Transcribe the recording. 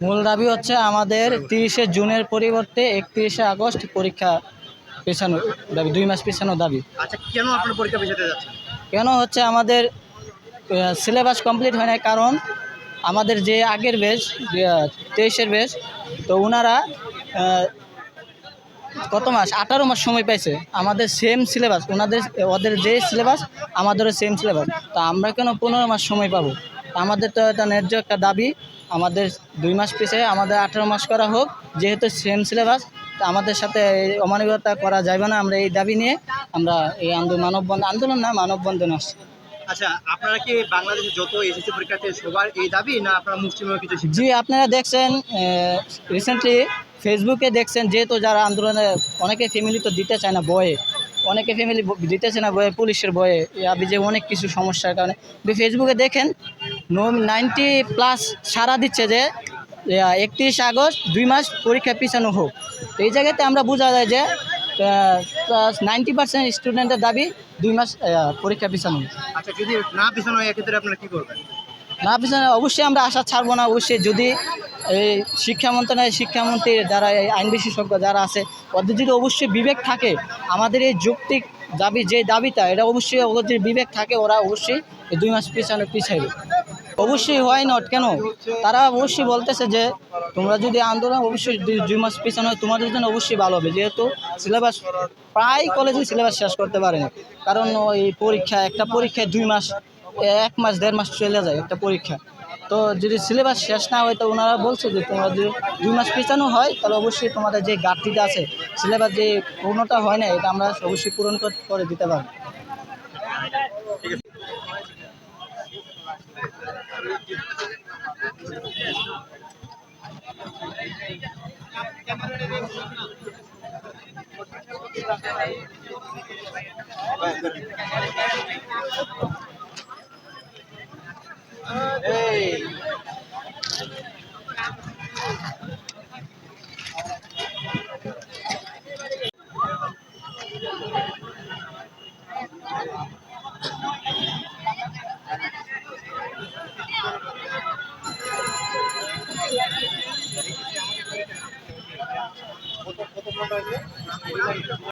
মূল দাবি হচ্ছে আমাদের তিরিশে জুনের পরিবর্তে একত্রিশে আগস্ট পরীক্ষা পেছানো দাবি দুই মাস পেছানো দাবি। আচ্ছা কেন আপনার পরীক্ষা পেছাতে যাচ্ছেন? কেন হচ্ছে আমাদের সিলেবাস কমপ্লিট হয় না কারণ আমাদের যে আগের বেশ তেইশের বেশ তো ওনারা কত মাস? আঠারো মাস সময় পাইছে। আমাদের সেম সিলেবাস ওনাদের ওদের যে সিলেবাস আমাদেরও সেম সিলেবাস তা আমরা কেন পনেরো মাস সময় পাবো? আমাদের তো এটা ন্যায্য একটা দাবি। আমাদের দুই মাস পিছিয়ে আমাদের আঠেরো মাস করা হোক যেহেতু সেম সিলেবাস তো আমাদের সাথে এই অমানবিকতা করা যাবে না। আমরা এই দাবি নিয়ে আমরা এই আন্দোলন মানববন্ধন আন্দোলন না মানববন্ধন আসছি। আচ্ছা আপনারা কি বাংলাদেশে যত এসএসসি পরীক্ষার্থী সবার এই দাবি না আপনারা কিছু জি আপনারা দেখছেন রিসেন্টলি ফেসবুকে দেখছেন যেহেতু যারা আন্দোলনে অনেকে ফ্যামিলি তো দিতে চায় না বয়ে। অনেকে ফ্যামিলি দিতেছে না বয়ে পুলিশের বয়ে। আবি যে অনেক কিছু সমস্যার কারণে। ফেসবুকে দেখেন নাইনটি প্লাস সারা দিচ্ছে যে একত্রিশ আগস্ট দুই মাস পরীক্ষা পিছানো হোক। তো এই জায়গাতে আমরা বোঝা যায় যে নাইনটি পার্সেন্ট স্টুডেন্টের দাবি দুই মাস পরীক্ষা পিছানো। আচ্ছা যদি না পিছানো হয় এক্ষেত্রে আপনারা কি করবেন? না পিছনে অবশ্যই আমরা আশা ছাড়বো না। অবশ্যই যদি এই শিক্ষা মন্ত্রণালয়ের শিক্ষামন্ত্রী যারা এই আইন বিশেষজ্ঞ যারা আছে ওদের যদি অবশ্যই বিবেক থাকে আমাদের এই যৌক্তিক দাবি যে দাবিটা এটা অবশ্যই ওদের বিবেক থাকে ওরা অবশ্যই দুই মাস পিছানো পিছাইবে। অবশ্যই হয় নট কেন? তারা অবশ্যই বলতেছে যে, তোমরা যদি আন্দোলন, অবশ্যই দুই মাস পিছনে হয়, তোমাদের জন্য অবশ্যই ভালো হবে। যেহেতু সিলেবাস প্রায় কলেজে সিলেবাস শেষ করতে পারে না কারণ ওই পরীক্ষা, একটা পরীক্ষায় দুই মাস, এক মাস, দেড় মাস চলে যায় একটা পরীক্ষা। তো যদি সিলেবাস শেষ না হয়, তো ওনারা বলছে যে, তোমরা যদি দুই মাস পিছানো হয়, তাহলে অবশ্যই তোমাদের যে ঘাটতিটা আছে সিলেবাস যে পূর্ণটা হয় না, এটা আমরা অবশ্যই পূরণ কর- দিতে পারব। Hey. ঘটায় নি।